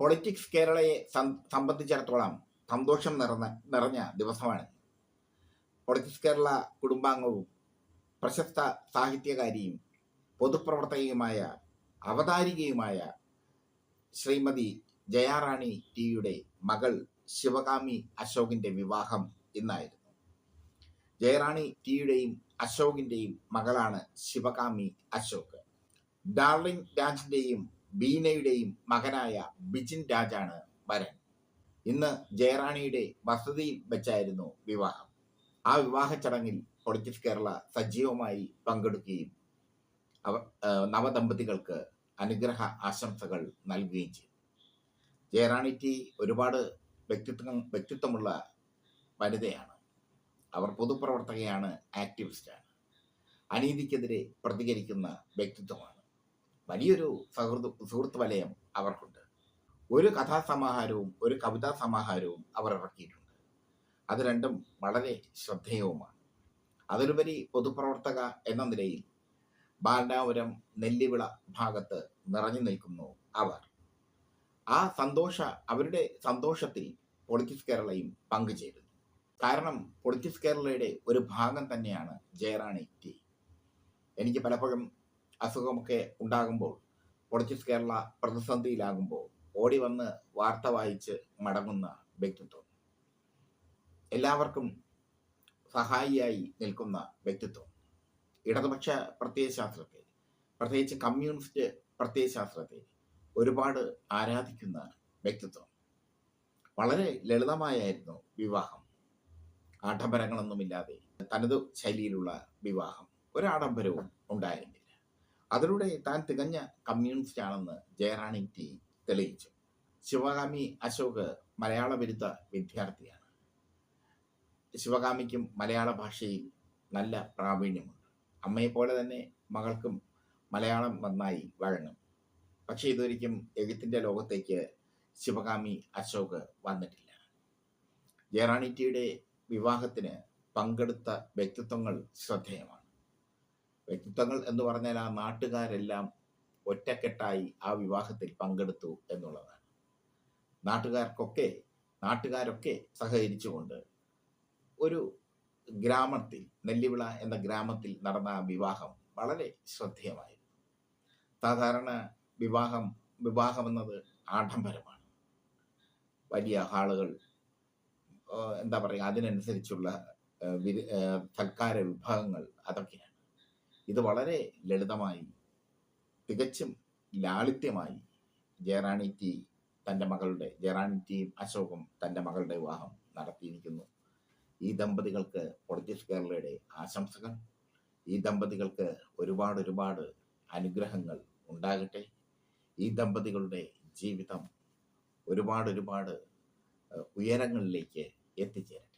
Politics കേരളയെ സംബന്ധിച്ചിടത്തോളം സന്തോഷം നിറഞ്ഞ നിറഞ്ഞ ദിവസമാണ്. പൊളിറ്റിക്സ് കേരള കുടുംബാംഗവും പ്രശസ്ത സാഹിത്യകാരിയും പൊതുപ്രവർത്തകയുമായ അവതാരികയുമായ ശ്രീമതി ജയാറാണി ടിയുടെ മകൾ ശിവകാമി അശോകിന്റെ വിവാഹം ഇന്നായിരുന്നു. ജയറാണി ടിയുടെയും അശോകിന്റെയും മകളാണ് ശിവകാമി അശോക്. ഡാർലിംഗ് രാജിന്റെയും ബീനയുടെയും മകനായ ബിജിൻ രാജാണ് വരൻ. ഇന്ന് ജയറാണിയുടെ വസതിയിൽ വെച്ചായിരുന്നു വിവാഹം. ആ വിവാഹ ചടങ്ങിൽ പൊളിറ്റിക്സ് കേരള സജീവമായി പങ്കെടുക്കുകയും അവ നവദമ്പതികൾക്ക് അനുഗ്രഹ ആശംസകൾ നൽകുകയും ചെയ്തു. ജയറാണി ടി ഒരുപാട് വ്യക്തിത്വം വ്യക്തിത്വമുള്ള വനിതയാണ്. അവർ പൊതുപ്രവർത്തകയാണ് ആക്ടിവിസ്റ്റാണ്. അനീതിക്കെതിരെ പ്രതികരിക്കുന്ന വ്യക്തിത്വമാണ്. വലിയൊരു സൗഹൃദ സുഹൃത്ത് വലയം അവർക്കുണ്ട്. ഒരു കഥാസമാഹാരവും ഒരു കവിതാ സമാഹാരവും അവർ ഇറക്കിയിട്ടുണ്ട്. അത് രണ്ടും വളരെ ശ്രദ്ധേയവുമാണ്. അതിലുപരി പൊതുപ്രവർത്തക എന്ന നിലയിൽ ബാലാപുരം നെല്ലിവിള ഭാഗത്ത് നിറഞ്ഞു നിൽക്കുന്നു അവർ. ആ സന്തോഷ അവരുടെ സന്തോഷത്തിൽ പൊളിറ്റിക്സ് കേരളയും പങ്കുചേരുന്നു. കാരണം പൊളിറ്റിക്സ് കേരളയുടെ ഒരു ഭാഗം തന്നെയാണ് ജയറാണി ടി. എനിക്ക് പലപ്പോഴും അസുഖമൊക്കെ ഉണ്ടാകുമ്പോൾ പൊളിറ്റിക്സ് കേരള പ്രതിസന്ധിയിലാകുമ്പോൾ ഓടി വന്ന് വാർത്ത വായിച്ച് മടങ്ങുന്ന വ്യക്തിത്വം. എല്ലാവർക്കും സഹായിയായി നിൽക്കുന്ന വ്യക്തിത്വം. ഇടതുപക്ഷ പ്രത്യയശാസ്ത്രത്തെ പ്രത്യേകിച്ച് കമ്മ്യൂണിസ്റ്റ് പ്രത്യയശാസ്ത്രത്തെ ഒരുപാട് ആരാധിക്കുന്ന വ്യക്തിത്വം. വളരെ ലളിതമായായിരുന്നു വിവാഹം. ആഡംബരങ്ങളൊന്നുമില്ലാതെ തനതു ശൈലിയിലുള്ള വിവാഹം. ഒരാഡംബരവും ഉണ്ടായിരുന്നില്ല. അതിലൂടെ താൻ തികഞ്ഞ കമ്മ്യൂണിസ്റ്റ് ആണെന്ന് ജയറാണി ടി തെളിയിച്ചു. ശിവകാമി അശോക് മലയാള ബിരുദ വിദ്യാർത്ഥിയാണ്. ശിവകാമിക്കും മലയാള ഭാഷയിൽ നല്ല പ്രാവീണ്യമുണ്ട്. അമ്മയെ പോലെ തന്നെ മകൾക്കും മലയാളം നന്നായി വഴങ്ങും. പക്ഷേ ഇതൊരിക്കും എഴുത്തിന്റെ ലോകത്തേക്ക് ശിവകാമി അശോക് വന്നിട്ടില്ല. ജയറാണി ടിയുടെ വിവാഹത്തിന് പങ്കെടുത്ത വ്യക്തിത്വങ്ങൾ ശ്രദ്ധേയമാണ്. വ്യക്തിത്വങ്ങൾ എന്ന് പറഞ്ഞാൽ ആ നാട്ടുകാരെല്ലാം ഒറ്റക്കെട്ടായി ആ വിവാഹത്തിൽ പങ്കെടുത്തു എന്നുള്ളതാണ്. നാട്ടുകാർക്കൊക്കെ നാട്ടുകാരൊക്കെ സഹകരിച്ചുകൊണ്ട് ഒരു ഗ്രാമത്തിൽ നെല്ലിവിള എന്ന ഗ്രാമത്തിൽ നടന്ന വിവാഹം വളരെ ശ്രദ്ധേയമായിരുന്നു. സാധാരണ വിവാഹം വിവാഹം വിവാഹമെന്നത് ആഡംബരമാണ്. വലിയ ഹാളുകൾ എന്താ പറയുക അതിനനുസരിച്ചുള്ള സൽക്കാര വിഭാഗങ്ങൾ അതൊക്കെയാണ്. ഇത് വളരെ ലളിതമായി തികച്ചും ലാളിത്യമായി ജയറാണി ടി തന്റെ മകളുടെ ജയറാണി ടിയും അശോകും തന്റെ മകളുടെ വിവാഹം നടത്തിയിരിക്കുന്നു. ഈ ദമ്പതികൾക്ക് പൊളിറ്റിക്സ് കേരളയുടെ ആശംസകൾ. ഈ ദമ്പതികൾക്ക് ഒരുപാട് ഒരുപാട് അനുഗ്രഹങ്ങൾ ഉണ്ടാകട്ടെ. ഈ ദമ്പതികളുടെ ജീവിതം ഒരുപാട് ഒരുപാട് ഉയരങ്ങളിലേക്ക് എത്തിച്ചേരട്ടെ.